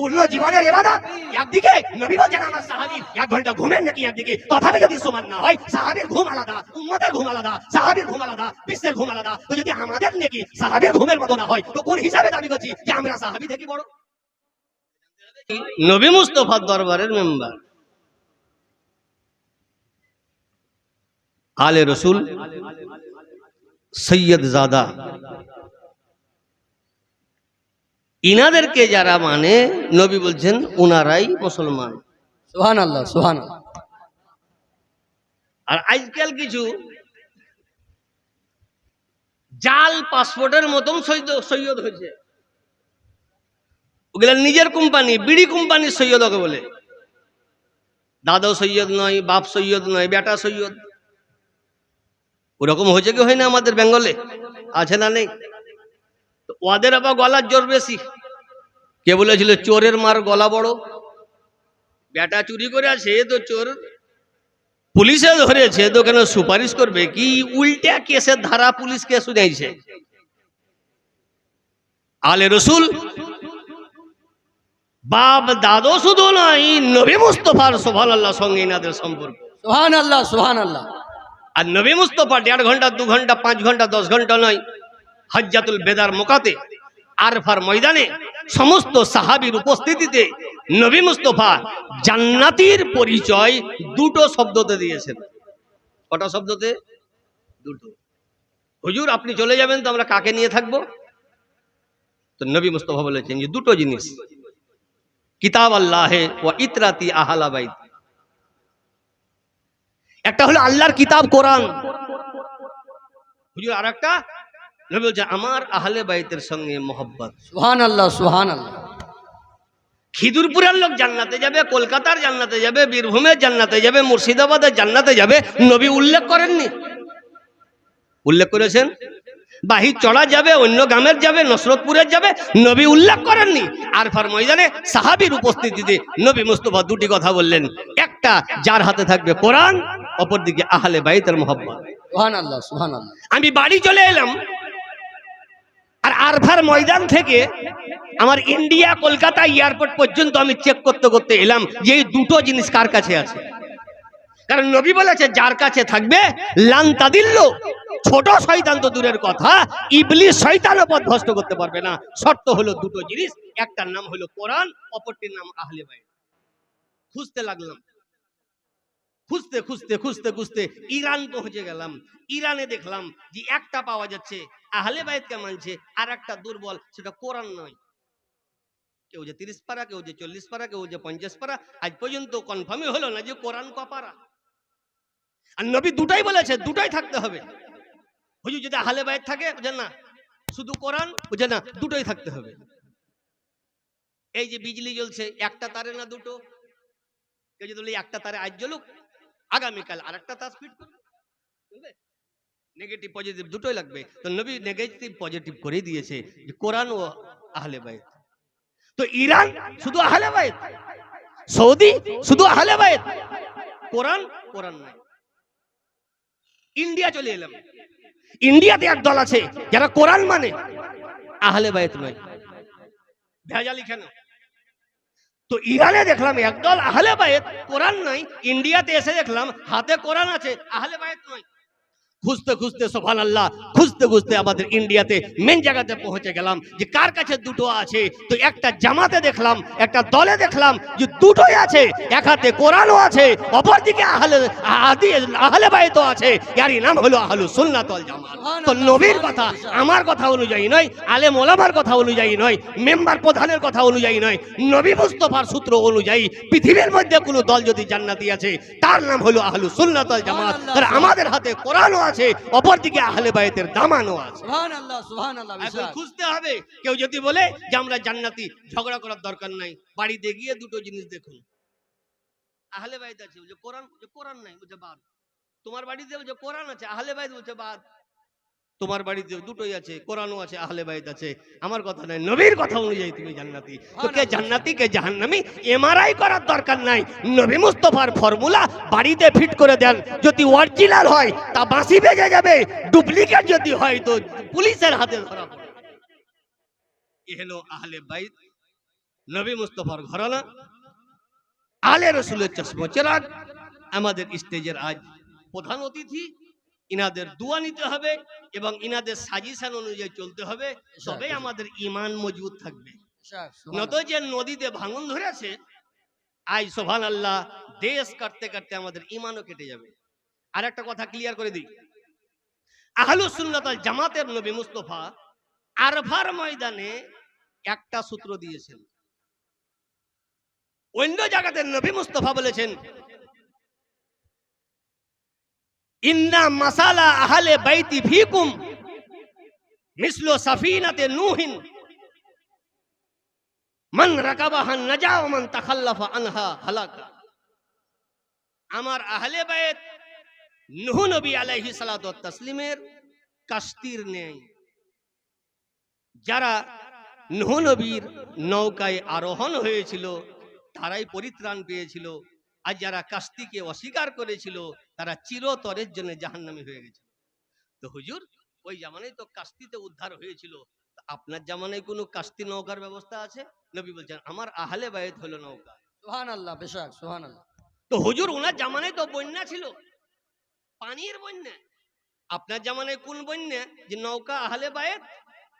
পূর্ণ জীবনের এবাদত। একদিকে নবী বলছেন, আমার সাহাবি এক ঘণ্টা ঘুমেন নাকি একদিকে? তথাপি যদি সমান না হয়, সাহাবির ঘুম আলাদা, উম্মতের ঘুম আলাদা, সাহাবির ঘুম আলাদা, বিশ্বের ঘুম আলাদা। তো যদি আমাদের নাকি সাহাবির ঘুমের মতো না হয়, তো কোন হিসাবে দাবি করছি যে আমরা সাহাবি থেকে বড়? নবী মুস্তফার দরবারের মেম্বার। আলে রসুল সৈয়দ জাদা। ইনাদেরকে যারা মানে নবী বলছেন উনারাই মুসলমান। সুহান আল্লাহ সুহান আর আজকাল কিছু জাল পাসপোর্টের মতন সৈয়দ সৈয়দ হয়েছে। ওগুলা নিজের কোম্পানি বিড়ি কোম্পানির সৈয়দ ওকে বলে। দাদাও সৈয়দ নয় বাপ সৈয়দ নয় বেটা সৈয়দ। ওরকম হয়েছে কি হয় না আমাদের বেঙ্গলে? আছে না নেই? ওদের আবার গলার জোর বেশি। কে বলেছিল চোরের মার গলা বড়? বেটা চুরি করে আছে তো চোর। পুলিশে ধরেছে তো কেন সুপারিশ করবে? কি উল্টা কেসের ধারা পুলিশকে শুনাইছে আলে রসুল বাপ দাদো শুধু নয় নবী মুস্তফার সোহান আল্লাহ সঙ্গে ইনাদের সম্পর্ক। সুহান আল্লাহ সোহান আল্লাহ আর নবী মুস্তফা দেড় ঘণ্টা দু ঘণ্টা পাঁচ ঘণ্টা দশ ঘণ্টা নয়। হজ্জাতুল বেদার মোকাতে আরফার ময়দানে সমস্ত সাহাবির উপস্থিতিতে নবী মুস্তফা জান্নাতির পরিচয় দুটো শব্দতে দিয়েছেন। কটা শব্দতে? দুটো। হুজুর, আপনি চলে যাবেন তো আমরা কাকে নিয়ে থাকব? তো নবী মুস্তফা বলেছেন যে দুটো জিনিস। কিতাব আল্লাহে ও ইতরাতি আহালাবাইত একটা হলো আল্লাহর কিতাব কোরআন। হুজুর আর একটা নবী বলছে আমার আহলে বাইতের সঙ্গে মোহব্বত। সুহান আল্লাহ সুহান আল্লাহ খিদুরপুরের লোক জান্নাতে যাবে কলকাতার জান্নাতে যাবে বীরভূমের জান্নাতে যাবে মুর্শিদাবাদের জান্নাতে যাবে। নবী উল্লেখ করেননি। উল্লেখ করেছেন? বাহির চড়া যাবে অন্য গ্রামের যাবে নসরতপুরের যাবে। নবী উল্লেখ করেননি। আর ফার ময়দানে সাহাবির উপস্থিতিতে নবী মুস্তফা দুটি কথা বললেন। একটা যার হাতে থাকবে কোরআন অপরদিকে আহলে বাইতের মোহাম্মদ সুহান আল্লাহ সুহান আমি বাড়ি চলে এলাম। আর আরভার ময়দান থেকে আমার ইন্ডিয়া কলকাতা এয়ারপোর্ট পর্যন্ত আমি চেক করতে করতে এলাম যে এই দুটো জিনিস কার কাছে আছে। কারণ নবী বলেছে, যার কাছে থাকবে লান্তা দিল্ল। ছোট শয়তান তো দূরের কথা, ইবলিস শয়তানও পথ ভ্রষ্ট করতে পারবে না। শর্ত হলো দুটো জিনিস, একটার নাম হলো কোরআন, অপরটির নাম আহলে বাইত। খুঁজতে লাগলাম খুঁজতে খুঁজতে খুঁজতে খুঁজতে ইরান পৌঁছে গেলাম। ইরানে দেখলাম যে একটা পাওয়া যাচ্ছে, আহলে বাইতকে মানছে আর একটা দুর্বল, সেটা কোরআন নয়। কেউ যে তিরিশ পারা, কেউ যে চল্লিশ পারা, কেউ যে পঞ্চাশ পারা, আজ পর্যন্ত কনফার্মই হলো না যে কোরআন কপারা। আর নবী দুটাই বলেছে, দুটাই থাকতে হবে। হুজুর যদি আহলে বাইত থাকে বুঝেন না, শুধু কোরআন বুঝে না, দুটোই থাকতে হবে। এই যে বিজলি জ্বলছে, একটা তারে না দুটো? কেউ যদি একটা তারে আজ জ্বলুক আগামীকাল আর একটা তার স্পিড করবে নেগেটিভ পজিটিভ দুটোই লাগবে। তো নবী নেগেটিভ পজিটিভ করে দিয়েছে যে কোরআন ও আহলে বাইত। তো ইরান শুধু আহলে বাইত? সৌদি শুধু আহলে বাইত? কোরআন কোরআন নাই। ইন্ডিয়া চলে এলাম। ইন্ডিয়াতে এক দল আছে যারা কোরআন মানে। আহলে বাইত নয়। ভেজালি কেন তো ইরানে দেখলাম একদল আহলে বায়েত কোরআন নাই, ইন্ডিয়াতে এসে দেখলাম হাতে কোরআন আছে, আহলে বায়েত নয়। খুঁজতে খুঁজতে সোফান আল্লাহ খুঁজতে খুঁজতে আমাদের ইন্ডিয়াতে মেন জায়গাতে পৌঁছে গেলাম যে কার কাছে দুটো আছে? তো একটা জামাতে দেখলাম একটা দলে দেখলাম যে দুটোই আছে। এক হাতে কোরআনও আছে অপরদিকে আহলে আদি আহলে বায়েতও আছে। এরই নাম হলো আহলু সুন্নাত ওয়াল জামাত। তো নবীর কথা আমার কথা অনুযায়ী নয় আলেম ওলামার কথা অনুযায়ী নয় মেম্বার প্রধানের কথা অনুযায়ী নয় নবী মুস্তফার সূত্র অনুযায়ী পৃথিবীর মধ্যে কোনো দল যদি জান্নাতি আছে তার নাম হলো আহলু সুন্নাত ওয়াল জামাত। আর আমাদের হাতে কোরআনও আছে অপরদিকে আহলে বাইতের দামানও আছে। এখন খুঁজতে হবে কেউ যদি বলে যে আমরা জান্নাতি ঝগড়া করার দরকার নাই বাড়িতে গিয়ে দুটো জিনিস দেখুন। আহলে বাইত আছে যে কোরআন যে কোরআন নাই বলছে বাদ। তোমার বাড়িতে বলছে কোরআন আছে আহলে বাইত বলছে বাদ। তোমার বাড়িতে দুটোই আছে, কোরআনও আছে, আহলে বাইত আছে। আমার কথা নাই, নবীর কথা অনুযায়ী তুমি জান্নাতি। তো কে জান্নাতি, কে জাহান্নামি? এমআরআই করার দরকার নাই। নবী মুস্তফার ফর্মুলা বাড়িতে ফিট করে দেন। যদি অরিজিনাল হয়, তা বাঁশি বেজে যাবে। ডুপ্লিকেট যদি হয়, তো পুলিশের হাতে ধরা এ হলো আহলে বাইত। নবী মুস্তফার ঘরানা। আলে রসুলের চশমা চেরাগ। আমাদের স্টেজের আজ প্রধান অতিথি। ইনাদের দোয়া নিতে হবে এবং ইনাদের সাজেশন অনুযায়ী চলতে হবে। তবে আমাদের ইমান মজবুত থাকবে। নত যে নদীতে ভাঙন ধরেছে আজ সোভান আল্লাহ দেশ কাটতে কাটতে আমাদের ইমানও কেটে যাবে। আর একটা কথা ক্লিয়ার করে দিই। আহলু সুন্নাতাল জামাতের নবী মুস্তফা আরভার ময়দানে একটা সূত্র দিয়েছেন। অন্য জায়গাতে নবী মুস্তফা বলেছেন ইন্না মাসালা আহলে বাইতি ফিকুম মিসলো সাফিনাতে নুহিন। মান রাকাবাহা নাজা ওয়া মান তাখাল্লাফা আনহা হালাকা। আমার আহলে বাইত নূহ নবী আলাইহিস সালাতু তাসলিমের কাস্তির নেই। যারা নূহ নবীর নৌকায় আরোহণ হয়েছিল, তারাই পরিত্রাণ পেয়েছিল। আর যারা কাস্তিকে অস্বীকার করেছিল তারা চিরতরের জন্য জাহান্নামী হয়ে গেছিল। তো হুজুর ওই জামানায় তো কাস্তিতে উদ্ধার হয়েছিল। আপনার জামানায় কোনো কাস্তি নৌকার ব্যবস্থা আছে? নবী বলছেন আমার আহলে বায়ত হলো নৌকা। সুহান আল্লাহ বেশাক সুহান আল্লাহ তো হুজুর ওনার জামানায় তো বন্যা ছিল। পানির বন্যা। আপনার জামানায় কোন বন্যা? যে নৌকা আহলে বায়েত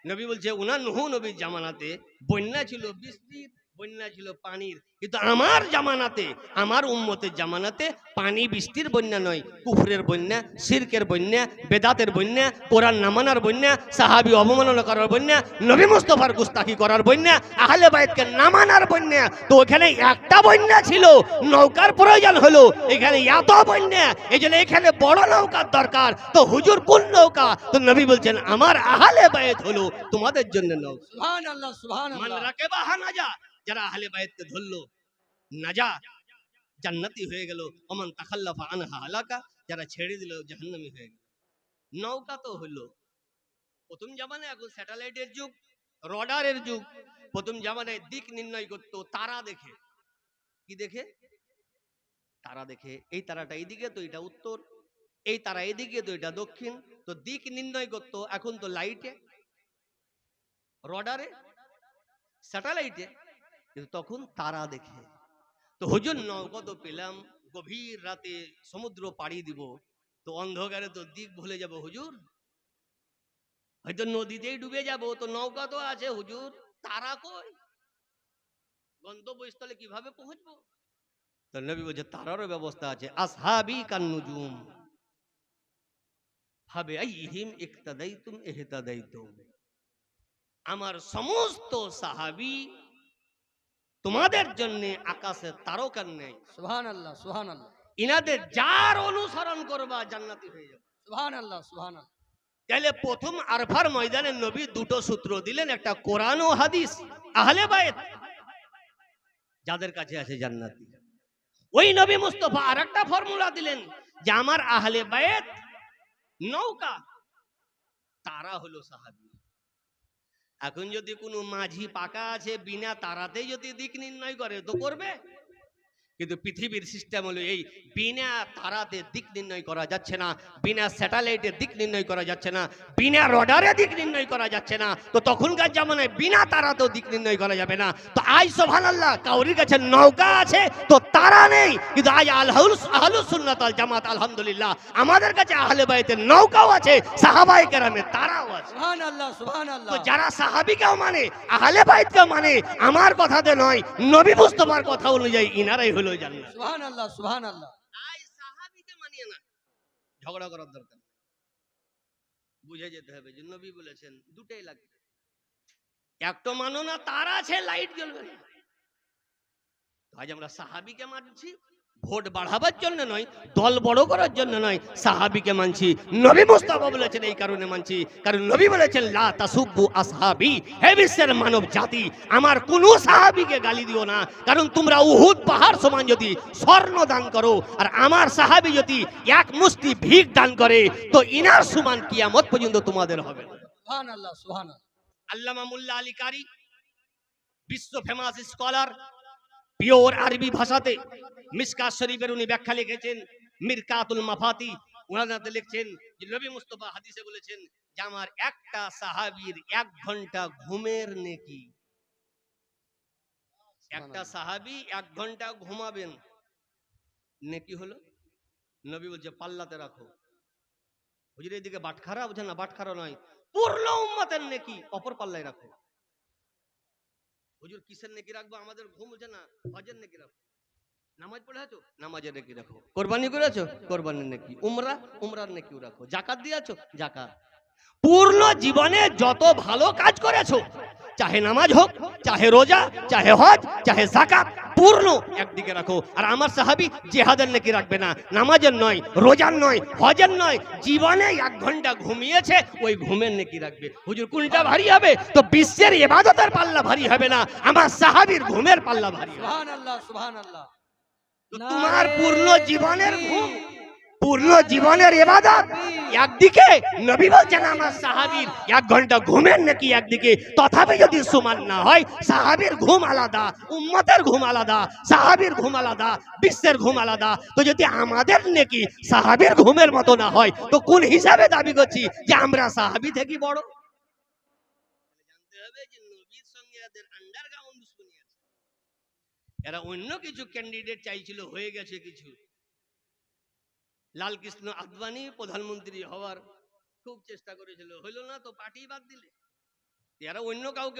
নবী বলছে ওনার নহু নবীর জামানাতে বন্যা ছিল বৃষ্টির বন্যা ছিল পানির। কিন্তু আমার জামানাতে আমার উম্মতের জামানাতে পানি বৃষ্টির বন্যা নয় কুফরের বন্যা শিরকের বন্যা বেদাতের বন্যা কোরআন নামানার বন্যা সাহাবি অবমাননা করার বন্যা নবী মুস্তফার গুস্তাকি করার বন্যা আহলে বাইতকে নামানার বন্যা। তো ওখানে একটা বন্যা ছিল নৌকার প্রয়োজন হলো এখানে এত বন্যা এই জন্য এখানে বড় নৌকার দরকার। তো হুজুর কোন নৌকা? তো নবী বলছেন আমার আহলে বাইত হলো তোমাদের জন্য নৌকা। সুহান আল্লাহ সুহান মান আল্লাহ রাকেবাহা নাজা যারা আহলে বাইতকে ধরলো নাজা জান্নাতি হয়ে গেল, ওমান তাখাল্লাফা আনহা হালাকা, যারা ছেড়ে দিল, জাহান্নামী হয়ে গেল। নৌকা তো হলো। প্রথম জামানায় এখন স্যাটেলাইটের যুগ, রডারের যুগ। প্রথম জামানায় দিক নির্ণয় করতো তারা দেখে। কি দেখে? তারা দেখে, এই তারাটা এইদিকে, তো এটা উত্তর। এই তারা এদিকে তো এটা দক্ষিণ। তো দিক নির্ণয় করতো এখন তো লাইটে, রডারে, স্যাটেলাইটে। কিন্তু তখন তারা দেখে। তো হুজুর নৌকা তো পেলাম, গভীর রাতে সমুদ্র পাড়ি দিব, তো অন্ধকারে তো দিক ভুলে যাব হুজুর। হয়তো নদীতেই ডুবে যাব, তো নৌকা তো আছে হুজুর, তারা কই? গন্তব্যস্থলে কীভাবে পৌঁছবো? তো নবী বলছে, তারারও ব্যবস্থা আছে, আসহাবি কান্নুজুম ভাবে আইহিম ইকতাদাইতুম ইহতাদাইতুম আমার সমস্ত সাহাবি তোমাদের জন্য আকাশে তারকার নেই। সুহান আল্লাহ সুহান আল্লাহ ইনাদের যার অনুসরণ করবা জান্নাতি হয়ে যাবে। সুহান আল্লাহ সুহান আল্লাহ তাহলে প্রথম আরফার ময়দানে নবী দুটো সূত্র দিলেন একটা কোরআন ও হাদিস। আহলে বায়েত যাদের কাছে আছে জান্নাতি। ওই নবী মুস্তফা আর একটা ফর্মুলা দিলেন যে আমার আহলে বায়েত নৌকা তারা হলো সাহাবি। এখন যদি কোনো মাঝি পাকা আছে বিনা তারাতে যদি দিক নির্ণয় করে তো করবে? কিন্তু পৃথিবীর সিস্টেম হলো এই বিনা তারাতে দিক নির্ণয় করা যাচ্ছে না বিনা স্যাটেলাইটে দিক নির্ণয় করা যাচ্ছে না বিনা রডারে দিক নির্ণয় করা যাচ্ছে না তো তখনকার জামানায় বিনা তারাতেও দিক নির্ণয় করা যাবে না। তো আজ সোভান আল্লাহ কাউরির কাছে নৌকা আছে তো তারা নেই কিন্তু আজ আলহুল আহলুসুন্নাত আল জামাত আলহামদুলিল্লাহ আমাদের কাছে আহলে বাইতে নৌকাও আছে সাহাবাই কেরামে তারাও আছে। তো যারা সাহাবিকেও মানে আহলে বাইতকেও মানে আমার কথাতে নয় নবী মুস্তফার কথা অনুযায়ী ইনারাই হলো জান্নাত সুহান আল্লাহ সুহান আল্লাহ তাই সাহাবিকে মানিয়ে না ঝগড়া করার দরকার বুঝে যেতে হবে যে নবী বলেছেন দুটাই লাগবে। একটা মানো না তার আছে লাইট জ্বলবে আজ আমরা সাহাবিকে মানছি ভোট বাড়াবার জন্য নয় দল বড় করার জন্য নয় সাহাবিকে মানছি। নবী মুস্তাফা বলেছেন এই কারণে মানছি। কারণ নবী বলেছেন লা তাসুব্বু আসহাবি হে বিশ্বের মানব জাতি আমার কোন সাহাবিকে গালি দিও না। কারণ তোমরা উহুদ পাহাড় সমান যদি স্বর্ণ দান করো আর আমার সাহাবি যদি এক মুষ্টি ভিক দান করে তো ইনার সমান কিয়ামত পর্যন্ত তোমাদের হবে আল্লাহ আল্লামা মুল্লা আলী কারি বিশ্ব ফেমাস স্কলার পিওর আরবি ভাষাতে মিসকাত শরীফের উনি ব্যাখ্যা লিখেছেন মিরকাতুল মাফাতি। ওনাতে লিখছেন যে নবী মুস্তফা হাদিসে বলেছেন যে আমার একটা সাহাবীর এক ঘণ্টা ঘুমের নেকি। একটা সাহাবি এক ঘণ্টা ঘুমাবেন। নেকি হলো নবী বলছে পাল্লাতে রাখো। হুজুর এদিকে বাটখারা বুঝে না বাটখারা নয় পূর্ণ উম্মতের নেকি অপর পাল্লায় রাখো। হুজুর কিসের নেকি রাখব? আমাদের ঘুম হচ্ছে না, হজের নেকি রাখব। নামাজ পড়ে আছো? নামাজের নেকি রাখো কোরবানি করেছ? কোরবানির নেকি। উমরা? উমরার নেকিও রাখো। জাকাত দিয়েছ? জাকাত। পূর্ণ জীবনে যত ভালো কাজ করেছ চাহে নামাজ হোক চাহে রোজা চাহে হজ চাহে জাকাত পূর্ণ। একদিকে রাখো। আর আমার সাহাবি জেহাদের নাকি রাখবে না। নামাজের নয় রোজার নয় হজের নয় জীবনে এক ঘণ্টা ঘুমিয়েছে ওই ঘুমের নাকি রাখবে। হুজুর কোনটা ভারী হবে? তো বিশ্বের এবাদতের পাল্লা ভারী হবে না। আমার সাহাবির ঘুমের পাল্লা ভারী হবে। সুবহান আল্লাহ সুবহান আল্লাহ তোমার পূর্ণ জীবনের ঘুম? পূর্ণ জীবনের এবাদত। একদিকে নবী বলছেন, আমার সাহাবীর এক ঘণ্টা ঘুমের নাকি একদিকে। তথাপি যদি সমান না হয়, সাহাবীর ঘুম আলাদা, উম্মতের ঘুম আলাদা, সাহাবীর ঘুম আলাদা, বিশ্বের ঘুম আলাদা। তো যদি আমাদের নাকি সাহাবীর ঘুমের মতো না হয়, তো কোন হিসাবে দাবি করছি যে আমরা সাহাবী থেকে বড়? এরা অন্য কিছু ক্যান্ডিডেট চাইছিল, হয়ে গেছে কিছু। লাল কৃষ্ণ আদবানি প্রধানমন্ত্রী হওয়ার খুব চেষ্টা করেছিল। হইল না তো পার্টি বাদ দিলে। এরা অন্য কাউকে